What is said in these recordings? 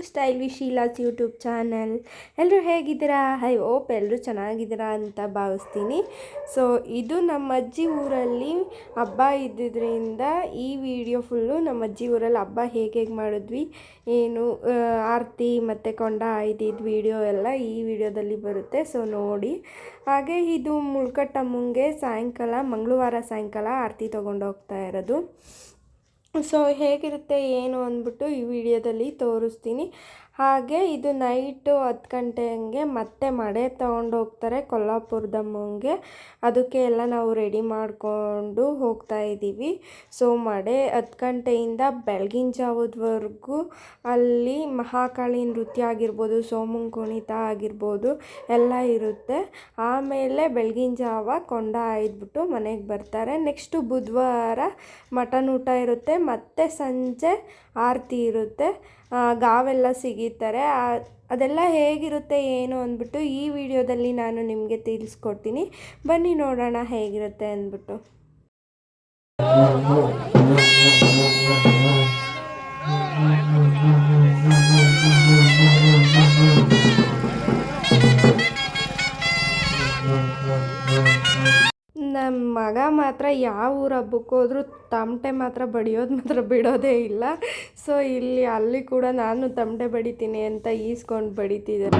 To style v Sheela's YouTube channel ಎಲ್ಲರೂ ಹೇಗಿದ್ದೀರಾ? I ಓಪ್ ಎಲ್ಲರೂ ಚೆನ್ನಾಗಿದ್ದೀರಾ ಅಂತ ಭಾವಿಸ್ತೀನಿ. ಸೊ ಇದು ನಮ್ಮ ಅಜ್ಜಿ ಊರಲ್ಲಿ ಹಬ್ಬ ಇದ್ದಿದ್ದರಿಂದ ಈ ವಿಡಿಯೋ ಫುಲ್ಲು ನಮ್ಮ ಅಜ್ಜಿ ಊರಲ್ಲಿ ಹಬ್ಬ ಹೇಗೆ ಹೇಗೆ ಮಾಡಿದ್ವಿ, ಏನು ಆರತಿ ಮತ್ತು ಕೊಂಡ ಇದ್ದಿದ್ದು ವಿಡಿಯೋ ಎಲ್ಲ ಈ ವಿಡಿಯೋದಲ್ಲಿ ಬರುತ್ತೆ. ಸೊ ನೋಡಿ. ಹಾಗೆ ಇದು ಮುಳ್ಕಟ್ಟಮ್ಮಂಗೆ ಸಾಯಂಕಾಲ, ಮಂಗಳವಾರ ಸಾಯಂಕಾಲ ಆರತಿ ತೊಗೊಂಡು ಹೋಗ್ತಾ ಇರೋದು. ಸೊ ಹೇಗಿರುತ್ತೆ ಏನು ಅಂದ್ಬಿಟ್ಟು ಈ ವಿಡಿಯೋದಲ್ಲಿ ತೋರಿಸ್ತೀನಿ. ಹಾಗೆ ಇದು ನೈಟು ಹತ್ತು ಗಂಟೆ ಹಂಗೆ ಮತ್ತೆ ಮಡೆ ತೊಗೊಂಡು ಹೋಗ್ತಾರೆ ಕೊಲ್ಲಾಪುರದಮ್ಮಂಗೆ. ಅದಕ್ಕೆ ಎಲ್ಲ ನಾವು ರೆಡಿ ಮಾಡಿಕೊಂಡು ಹೋಗ್ತಾ ಇದ್ದೀವಿ. ಸೊ ಮಡೆ ಹತ್ತು ಗಂಟೆಯಿಂದ ಬೆಳಗಿನ ಜಾವದವರೆಗೂ ಅಲ್ಲಿ ಮಹಾಕಾಳಿ ನೃತ್ಯ ಆಗಿರ್ಬೋದು ಸೋಮಂ ಕುಣಿತ ಆಗಿರ್ಬೋದು, ಎಲ್ಲ ಇರುತ್ತೆ. ಆಮೇಲೆ ಬೆಳಗಿನ ಜಾವ ಕೊಂಡ ಆಯ್ದುಬಿಟ್ಟು ಮನೆಗೆ ಬರ್ತಾರೆ. ನೆಕ್ಸ್ಟು ಬುಧವಾರ ಮಟನ್ ಊಟ ಇರುತ್ತೆ. ಮತ್ತು ಸಂಜೆ ಆರತಿ ಇರುತ್ತೆ. ಗಾವೆಲ್ಲ ಸಿಗಿತಾರೆ. ಅದೆಲ್ಲ ಹೇಗಿರುತ್ತೆ ಏನು ಅಂದ್ಬಿಟ್ಟು ಈ ವಿಡಿಯೋದಲ್ಲಿ ನಾನು ನಿಮಗೆ ತಿಳಿಸ್ಕೊಡ್ತೀನಿ. ಬನ್ನಿ ನೋಡೋಣ ಹೇಗಿರುತ್ತೆ ಅಂದ್ಬಿಟ್ಟು. ನಮ್ಮ ಮಗ ಮಾತ್ರ ಯಾವ ಊರ ಹಬ್ಬಕ್ಕೆ ಹೋದ್ರೂ ತಮಟೆ ಮಾತ್ರ ಬಡಿಯೋದು ಮಾತ್ರ ಬಿಡೋದೇ ಇಲ್ಲ. ಸೊ ಇಲ್ಲಿ ಅಲ್ಲಿ ಕೂಡ ನಾನು ತಮಟೆ ಬಡಿತೀನಿ ಅಂತ ಈಸ್ಕೊಂಡು ಬಡಿತಿದ್ದೆ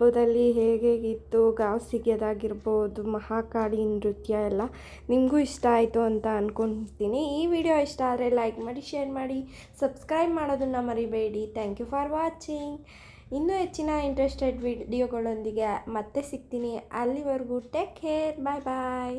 ಹಬ್ಬದಲ್ಲಿ ಹೇಗೇಗಿತ್ತು ಗಾವ್ ಸಿಗೋದಾಗಿರ್ಬೋದು ಮಹಾಕಾಳಿ ನೃತ್ಯ ಎಲ್ಲ ನಿಮಗೂ ಇಷ್ಟ ಆಯಿತು ಅಂತ ಅಂದ್ಕೊತೀನಿ ಈ ವಿಡಿಯೋ ಇಷ್ಟ ಆದರೆ ಲೈಕ್ ಮಾಡಿ, ಶೇರ್ ಮಾಡಿ, ಸಬ್ಸ್ಕ್ರೈಬ್ ಮಾಡೋದನ್ನು ಮರಿಬೇಡಿ. ಥ್ಯಾಂಕ್ ಯು ಫಾರ್ ವಾಚಿಂಗ್ ಇನ್ನೂ ಹೆಚ್ಚಿನ ಇಂಟ್ರೆಸ್ಟೆಡ್ ವಿಡಿಯೋಗಳೊಂದಿಗೆ ಮತ್ತೆ ಸಿಗ್ತೀನಿ. ಅಲ್ಲಿವರೆಗೂ ಟೇಕ್ ಕೇರ್ ಬಾಯ್ ಬಾಯ್